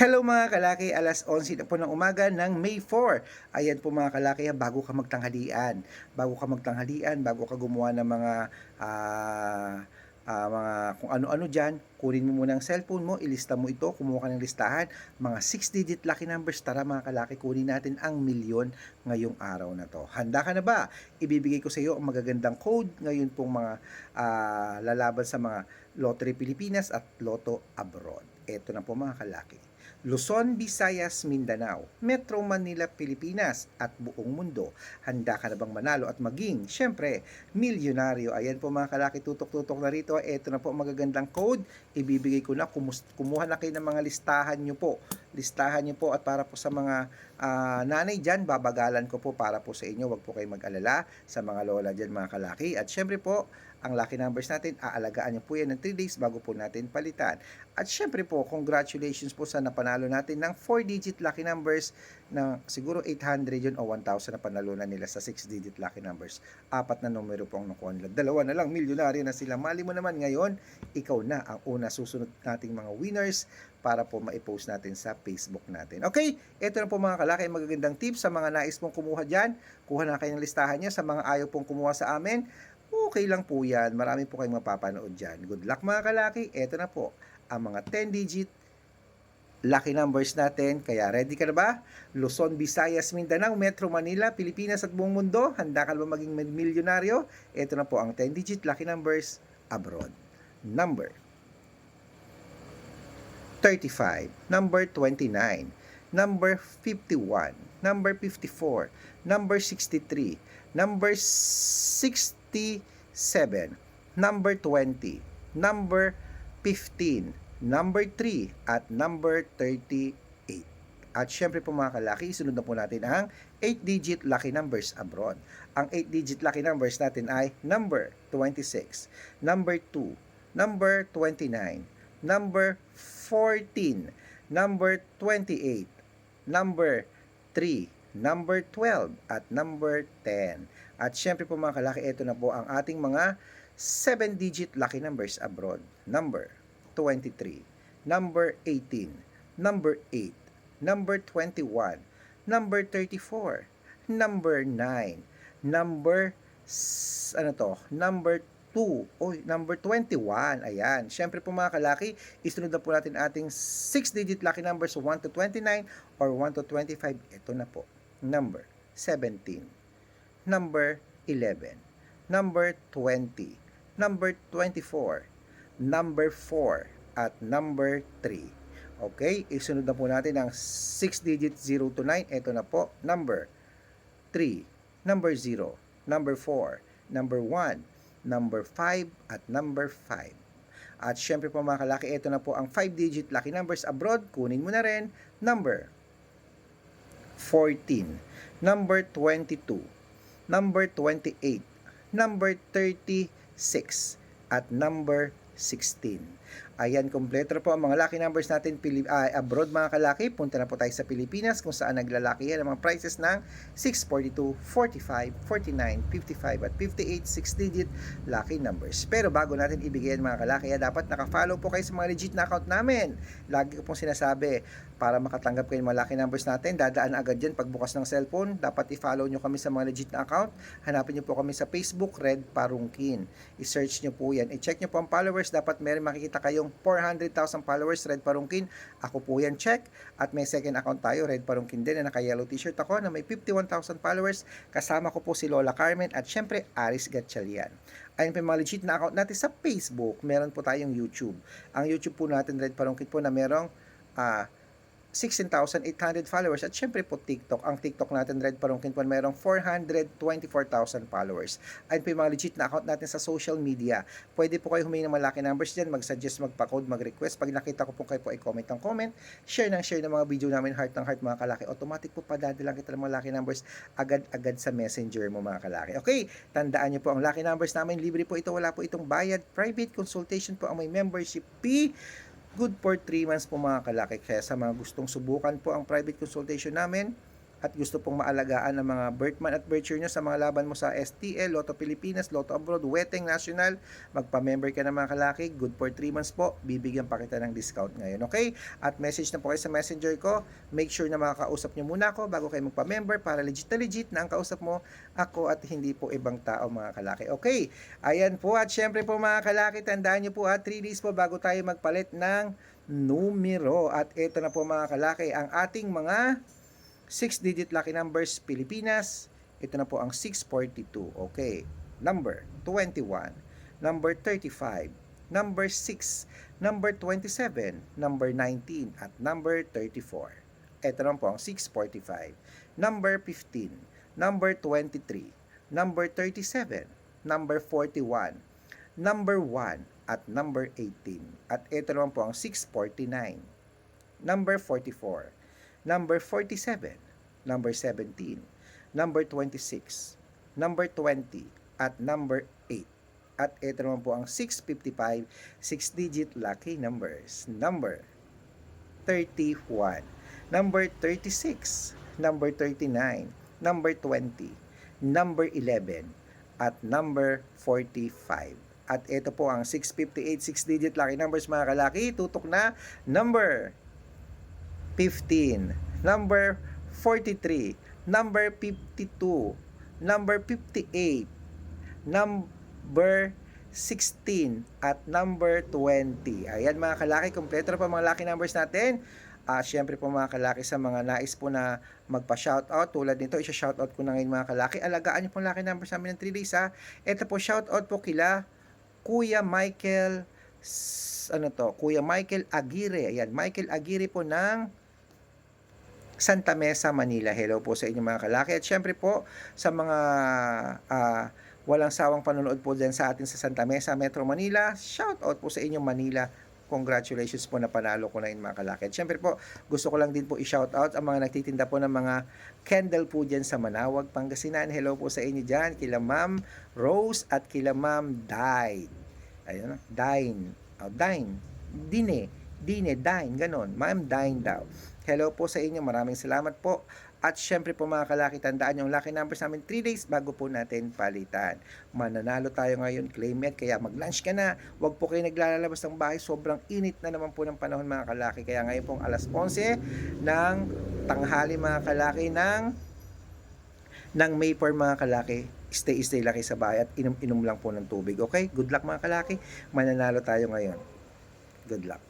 Hello mga kalaki, alas 11 na po ng umaga ng May 4. Ayan po mga kalaki, bago ka magtanghalian. Bago ka magtanghalian, bago ka gumawa ng mga ah, ah, mga kung ano-ano dyan, kunin mo muna ang cellphone mo, ilista mo ito, kumuha ka ng listahan, mga 6-digit lucky numbers, tara mga kalaki, kunin natin ang milyon ngayong araw na to. Handa ka na ba? Ibibigay ko sa iyo ang magagandang code ngayon pong mga ah, lalaban sa mga Lottery Pilipinas at Lotto Abroad. Ito na po mga kalaki. Luzon, Visayas, Mindanao, Metro Manila, Pilipinas at buong mundo. Handa ka na bang manalo at maging, syempre, milyonaryo? Ayan po mga kalaki, tutok-tutok na rito. Ito na po ang magagandang code. Ibibigay ko na, kumuha na kayo ng mga listahan nyo po. Listahan nyo po at para po sa mga ah, nanay dyan, babagalan ko po para po sa inyo. Huwag po kayo mag-alala sa mga lola dyan mga kalaki. At syempre po, ang lucky numbers natin, aalagaan nyo po yan ng 3 days bago po natin palitan. At syempre po, congratulations po sa napanalo natin ng 4-digit lucky numbers na siguro 800 yun o 1,000 na panalunan nila sa 6-digit lucky numbers. Apat na numero po ang nakuha nila. Dalawa na lang, milyonaryo na sila. Mali mo naman ngayon, ikaw na ang una susunod nating mga winners para po maipost natin sa Facebook natin. Okay, ito na po mga kalaki, magagandang tips sa mga nais pong kumuha dyan. Kuha na kayo ng listahan niya sa mga ayaw pong kumuha sa amin. Okay lang po yan. Marami po kayong mapapanood dyan. Good luck mga kalaki. Ito na po ang mga 10-digit lucky numbers natin. Kaya ready ka na ba? Luzon, Visayas, Mindanao, Metro Manila, Pilipinas at buong mundo. Handa ka na ba maging milyonaryo? Ito na po ang 10-digit lucky numbers abroad. Number 35, number 29, number 51, number 54, number 63, number 67, number 20, number 15, number 3, at number 38. At syempre po mga kalaki, isunod na po natin ang 8-digit lucky numbers abroad. Ang 8-digit lucky numbers natin ay number 26, number 2, number 29, number 14, number 28, number 3, number 12, at number 10. At syempre po mga kalaki, ito na po ang ating mga 7-digit lucky numbers abroad. Number 23, number 18, number 8, number 21, number 34, number 9, number ano to, number 2, oy, number 21, ayan. Syempre po mga kalaki, isunod na po natin ating 6-digit lucky numbers 1 to 29 or 1 to 25. Ito na po. Number 17, number 11, number 20, number 24, number 4, at number 3. Okay, isunod na po natin ang 6-digit 0 to 9. Ito na po, number 3, number 0, number 4, number 1, number 5, at number 5. At syempre po mga kalaki, ito na po ang 5-digit lucky numbers abroad. Kunin mo na rin, number 14, number 22, number 28, number 36, at number 16. Ayan, kompleto po ang mga lucky numbers natin Pili- ah, abroad mga kalaki. Punta na po tayo sa Pilipinas kung saan naglalaki yan ang mga prices ng 642, 45, 49, 55 at 58 6-digit lucky numbers. Pero bago natin ibigay yan mga kalaki, ah, dapat nakafollow po kayo sa mga legit na account namin. Lagi ko pong sinasabi, para makatanggap kayo ng mga lucky numbers natin, dadaan agad yan pagbukas ng cellphone. Dapat i-follow nyo kami sa mga legit na account. Hanapin nyo po kami sa Facebook, Red Parungkin. I-search nyo po yan. I-check nyo po ang followers. Dapat meron makikita kayong 400,000 followers, Red Parungkin. Ako po yan, check. At may second account tayo, Red Parungkin din, na naka-yellow t-shirt ako na may 51,000 followers. Kasama ko po si Lola Carmen at syempre, Aris Gatchalian. Ayun po mga legit na account natin sa Facebook. Meron po tayong YouTube. Ang YouTube po natin, Red Parungkin po, na merong ah 16,800 followers at syempre po TikTok. Ang TikTok natin, Red Parungkin po, mayroong 424,000 followers. Ayun po yung mga legit na account natin sa social media. Pwede po kayo humingi ng malaki numbers dyan, mag-suggest, magpa-code, mag-request. Pag nakita ko po kayo po ay comment ng comment, share ng share ng mga video namin, heart ng heart mga kalaki. Automatic po padadalang kita ng mga lucky numbers agad-agad sa messenger mo mga kalaki. Okay, tandaan niyo po ang lucky numbers namin. Libre po ito, wala po itong bayad. Private consultation po ang may membership fee good for 3 months po mga kalaki. Kaya sa mga gustong subukan po ang private consultation namin, at gusto pong maalagaan ng mga birthman at year nyo sa mga laban mo sa STL, Lotto Pilipinas, Lotto Abroad, Weteng National, magpa-member ka ng mga kalaki, good for 3 months po, bibigyan pa kita ng discount ngayon, okay? At message na po kayo sa messenger ko, make sure na makakausap nyo muna ako bago kayo magpa-member para legit na legit na ang kausap mo ako at hindi po ibang tao mga kalaki. Okay, ayan po at syempre po mga kalaki, tandaan nyo po ha, 3 days po bago tayo magpalit ng numero. At ito na po mga kalaki, ang ating mga 6-digit lucky numbers Pilipinas. Ito na po ang 642. Okay. Number 21, number 35, number 6, number 27, number 19, at number 34. Ito naman po ang 645. Number 15, number 23, number 37, number 41, number 1, at number 18. At ito naman po ang 649. Number 44, number 47, number 17, number 26, number 20, at number 8. At ito naman po ang 655, 6-digit lucky numbers. Number 31, number 36, number 39, number 20, number 11, at number 45. At ito po ang 658, 6-digit lucky numbers mga kalaki. Tutok na number 15, number 43, number 52, number 58, number 16, at number 20. Ayan mga kalaki, kompleto na po mga lucky numbers natin. Ah, syempre po mga kalaki sa mga nais po na magpa-shoutout tulad nito, isa-shoutout ko na ngayon mga kalaki. Alagaan niyo po lucky numbers namin ng 3 days ha. Ito po shoutout po kila Kuya Michael ano to, Kuya Michael Aguirre. Ayan, Michael Aguirre po ng Santa Mesa, Manila. Hello po sa inyo mga kalaki. At syempre po sa mga ah, walang sawang panonood po dyan sa atin sa Santa Mesa, Metro Manila. Shout out po sa inyo Manila. Congratulations po na panalo ko na yun mga kalaki. At syempre po, gusto ko lang din po i-shout out ang mga nagtitinda po ng mga candle po dyan sa Manawag, Pangasinan. Hello po sa inyo dyan. Kila Ma'am Rose at kila Ma'am Dine. Ayun, Dine. Oh, Dine. Dine. Dine, Dine. Ganon. Ma'am Dine daw. Hello po sa inyo. Maraming salamat po. At syempre po mga kalaki, tandaan yung lucky numbers namin 3 days bago po natin palitan. Mananalo tayo ngayon, claim it. Kaya mag-lunch ka na. Huwag po kayo naglalabas ng bahay. Sobrang init na naman po ng panahon mga kalaki. Kaya ngayon pong alas 11 ng tanghali mga kalaki ng ng May 4 mga kalaki. Stay, stay laki sa bahay at inom-inom lang po ng tubig. Okay? Good luck mga kalaki. Mananalo tayo ngayon. Good luck.